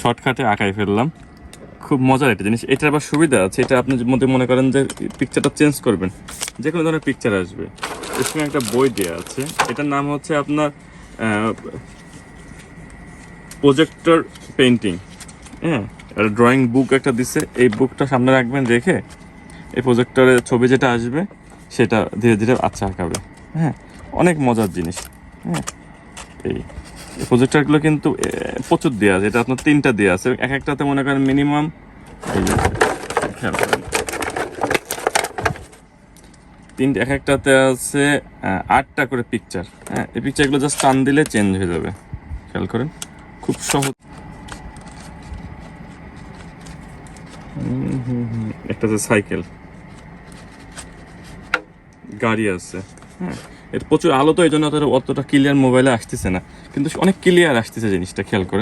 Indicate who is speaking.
Speaker 1: শর্টকাটে আঁকাই ফেললাম। খুব মজার একটা জিনিস। এটা আবার সুবিধা আছে, এটা আপনি মধ্যে মনে করেন যে পিকচারটা চেঞ্জ করবেন। যে কোনো ধরনের পিকচার আসবে। সঙ্গে একটা বই দেওয়া আছে। এটার নাম হচ্ছে আপনার প্রজেক্টর পেন্টিং হ্যাঁ ড্রয়িং বুক একটা দিছে। এই বুকটা সামনে রাখবেন রেখে এই প্রজেক্টরে ছবি যেটা আসবে, সেটা ধীরে ধীরে আচ্ছা আঁকাবে। হ্যাঁ অনেক মজার জিনিস। হ্যাঁ এই। প্রজেক্টরগুলো কিন্তু প্রচুর দেওয়া আছে। এটা আপনার তিনটা দেওয়া আছে। এক একটাতে মনে করেন মিনিমাম খেয়াল করেন। তিনটে, এক একটাতে আছে আটটা করে পিকচার হ্যাঁ এই পিকচারগুলো জাস্ট টান দিলে চেঞ্জ হয়ে যাবে। খেয়াল করেন। খুব সহজ। একটা আছে সাইকেল। গাড়ি আছে। হ্যাঁ এর প্রচুর আলো তো এই জন্য অতটা- অতটা ক্লিয়ার মোবাইলে আসতেছে না। কিন্তু অনেক ক্লিয়ার আসতেছে জিনিসটা, খেয়াল করেন।